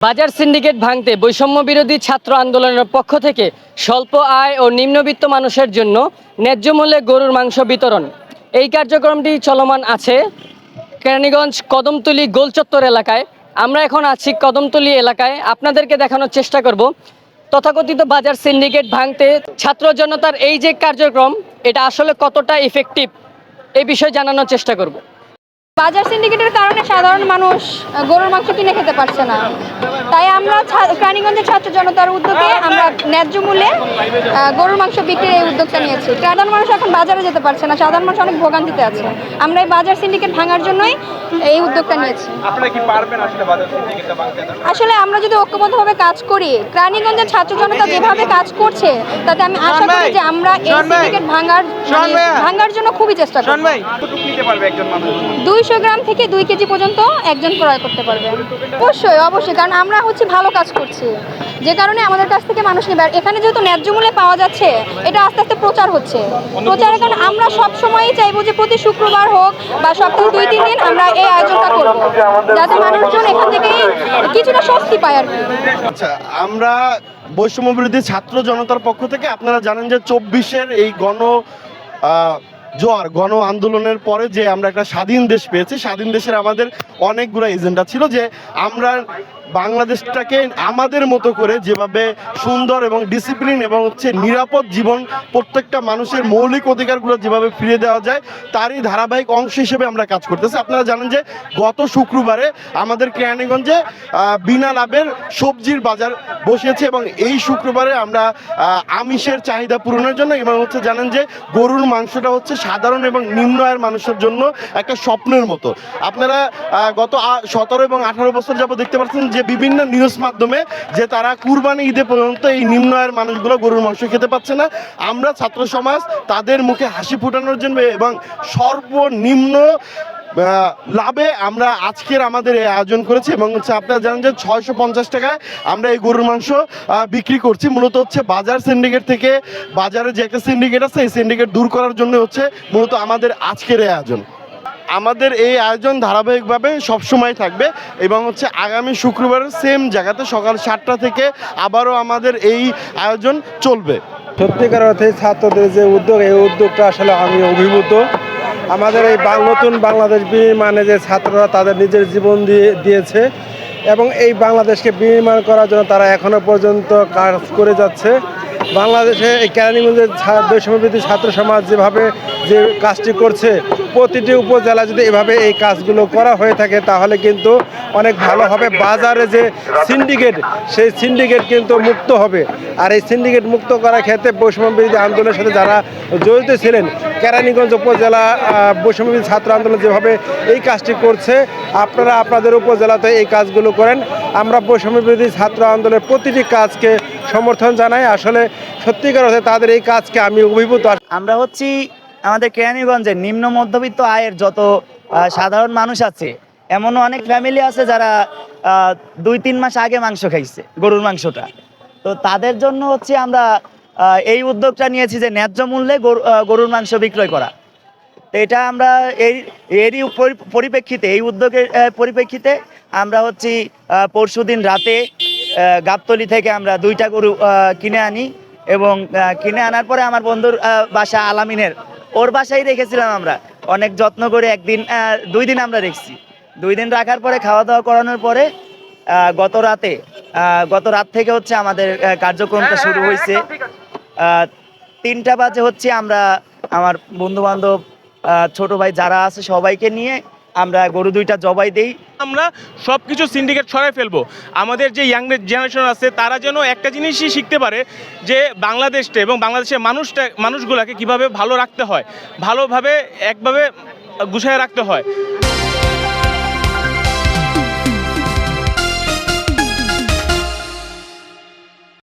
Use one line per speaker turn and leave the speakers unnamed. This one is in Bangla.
বাজার সিন্ডিকেট ভাঙতে বৈষম্য বিরোধী ছাত্র আন্দোলনের পক্ষ থেকে স্বল্প আয় ও নিম্নবিত্ত মানুষের জন্য ন্যায্য মূল্যে গরুর মাংস বিতরণ। এই কার্যক্রমটি চলমান আছে কেরানীগঞ্জ কদমতলী গোলচত্বর এলাকায়। আমরা এখন আছি কদমতলী এলাকায়। আপনাদেরকে দেখানোর চেষ্টা করব। তথাকথিত বাজার সিন্ডিকেট ভাঙতে ছাত্র জনতার এই যে কার্যক্রম, এটা আসলে কতটা ইফেক্টিভ এই বিষয়ে জানানোর চেষ্টা করব।
বাজার সিন্ডিকেটের কারণে সাধারণ মানুষ গরুর মাংস কিনে খেতে পারছে না। তাই আমরা প্রাণীগঞ্জের ছাত্র জনতার উদ্যোগে আমরা ন্যায্য মূল্যে গরুর মাংস বিক্রির এই উদ্যোগটা নিয়েছি। সাধারণ মানুষ এখন বাজারে যেতে পারছে না সাধারণ মানুষ অনেক ভোগান্তিতে আছে। আমরা এই বাজার সিন্ডিকেট ভাঙার জন্যই এই উদ্যোগটা নিয়েছি।
আসলে
আমরা যদি ঐক্যবদ্ধভাবে কাজ করি প্রাণীগঞ্জের ছাত্র জনতা যেভাবে কাজ করছে তাতে আমি আশা করি যে আমরা এই সিন্ডিকেট ভাঙার মানে। ভাঙার জন্য খুবই চেষ্টা করব। দুইশো গ্রাম থেকে দুই কেজি পর্যন্ত একজন ক্রয় করতে পারবে। অবশ্যই অবশ্যই কারণ আমরা হচ্ছে ভালো কাজ করছি। যে কারণে আমাদের কাছ থেকে মানুষ নেবে। আর এখানে যেহেতু ন্যায্য মূল্যে পাওয়া যাচ্ছে এটা আস্তে আস্তে প্রচার হচ্ছে। প্রচারের কারণে আমরা সব সময়ই চাইব যে প্রতি শুক্রবার হোক বা সপ্তাহে দুই তিন দিন আমরা এই আয়োজনটা করব। যাতে মানুষজন এখান থেকে কিছুটা স্বস্তি পায় আর কি।
আচ্ছা আমরা বৈষম্য বিরোধী ছাত্র জনতার পক্ষ থেকে আপনারা জানেন যে চব্বিশের এই গণ আহ, জোয়ার, গণ আন্দোলনের পরে যে আমরা একটা স্বাধীন দেশ পেয়েছি, স্বাধীন দেশের আমাদের অনেকগুলো এজেন্ডা ছিল যে আমরা বাংলাদেশটাকে আমাদের মতো করে যেভাবে সুন্দর এবং ডিসিপ্লিন এবং হচ্ছে নিরাপদ জীবন প্রত্যেকটা মানুষের মৌলিক অধিকারগুলো যেভাবে ফিরে দেওয়া যায়, তারই ধারাবাহিক অংশ হিসেবে আমরা কাজ করতেছি। আপনারা জানেন যে গত শুক্রবারে আমাদের কেরানীগঞ্জে বিনা লাভের সবজির বাজার বসিয়েছে এবং এই শুক্রবারে আমরা আমিষের চাহিদা পূরণের জন্য এবং হচ্ছে জানেন যে গরুর মাংসটা হচ্ছে সাধারণ এবং নিম্ন আয়ের মানুষের জন্য একটা স্বপ্নের মতো। আপনারা গত সতেরো এবং আঠারো বছর যাবত দেখতে পাচ্ছেন যে বিভিন্ন নিউজ মাধ্যমে যে তারা কুরবানি ঈদে পর্যন্ত এই নিম্ন আয়ের মানুষগুলো গরুর মাংস খেতে পাচ্ছে না। আমরা ছাত্র সমাজ তাদের মুখে হাসি ফুটানোর জন্য এবং সর্বনিম্ন লাভে আমরা আজকের আমাদের এই আয়োজন করেছি এবং হচ্ছে আপনারা জানেন যে ছয়শো পঞ্চাশ টাকায় আমরা এই গরুর মাংস বিক্রি করছি। মূলত হচ্ছে বাজার সিন্ডিকেট থেকে বাজারে যে একটা সিন্ডিকেট আছে, এই সিন্ডিকেট দূর করার জন্য হচ্ছে মূলত আমাদের আজকের এই আয়োজন। আমাদের এই আয়োজন ধারাবাহিকভাবে সবসময় থাকবে এবং হচ্ছে আগামী শুক্রবার সেম জায়গাতে সকাল সাতটা থেকে আবারও আমাদের এই আয়োজন চলবে।
সত্যিকার অর্থে ছাত্রদের যে উদ্যোগ, এই উদ্যোগটা আসলে আমি অভিভূত। আমাদের এই নতুন বাংলাদেশ বিনির্মাণে যে ছাত্ররা তাদের নিজের জীবন দিয়ে, দিয়েছে এবং এই বাংলাদেশকে বিনির্মাণ করার জন্য তারা এখনও পর্যন্ত কাজ করে যাচ্ছে। বাংলাদেশে এই কেরানীগঞ্জের বৈষম্যবৃদ্ধি ছাত্র সমাজ যেভাবে যে কাজটি করছে প্রতিটি উপজেলা যদি এভাবে এই কাজগুলো করা হয়ে থাকে, তাহলে কিন্তু অনেক ভালো হবে। বাজারে যে সিন্ডিকেট সেই সিন্ডিকেট কিন্তু মুক্ত হবে। আর এই সিন্ডিকেট মুক্ত করার ক্ষেত্রে বৈষম্য বিরোধী আন্দোলনের সাথে যারা জড়িত ছিলেন, কেরানীগঞ্জ উপজেলা বৈষম্য ছাত্র আন্দোলন যেভাবে এই কাজটি করছে, আপনারা আপনাদের উপজেলাতে এই কাজগুলো করেন। আমরা বৈষম্য বিরোধী ছাত্র আন্দোলনের প্রতিটি কাজকে সমর্থন জানাই। আসলে সত্যিকার অর্থে তাদের এই কাজকে আমি অভিভূত
আমরা হচ্ছি আমাদের কেরানীগঞ্জের নিম্ন মধ্যবিত্ত আয়ের যত সাধারণ মানুষ আছে, এমনও অনেক ফ্যামিলি আছে যারা দুই তিন মাস আগে মাংস খাইছে, গরুর মাংসটা। তো তাদের জন্য হচ্ছে আমরা এই উদ্যোগটা নিয়েছি যে ন্যায্য মূল্যে গরু- গরুর মাংস বিক্রয় করা। তো এটা আমরা এই এরই পরিপ্রেক্ষিতে, এই উদ্যোগের পরিপ্রেক্ষিতে আমরা হচ্ছি পরশু দিন রাতে গাবতলি থেকে আমরা দুইটা গরু কিনে আনি এবং কিনে আনার পরে আমার বন্ধুর বাসা আলামিনের ওর বাসায় রেখেছিলাম আমরা। অনেক যত্ন করে একদিন দুই দিন আমরা রেখেছি। দুই দিন রাখার পরে খাওয়া দাওয়া করানোর পরে আহ, গত রাতে আহ, গত রাত থেকে হচ্ছে আমাদের কার্যক্রমটা শুরু হয়েছে। আহ, তিনটা বাজে হচ্ছে আমরা আমার বন্ধু বান্ধব ছোট ভাই যারা আছে সবাইকে নিয়ে আমরা গরু দুইটা জবাই দেই।
আমরা সব কিছু সিন্ডিকেট ছড়াই ফেলব। আমাদের যে ইয়াং জেনারেশন আছে, তারা যেন একটা জিনিসই শিখতে পারে যে বাংলাদেশটা এবং বাংলাদেশের মানুষটা, মানুষগুলোকে কীভাবে ভালো রাখতে হয়, ভালোভাবে একভাবে গুছায় রাখতে হয়।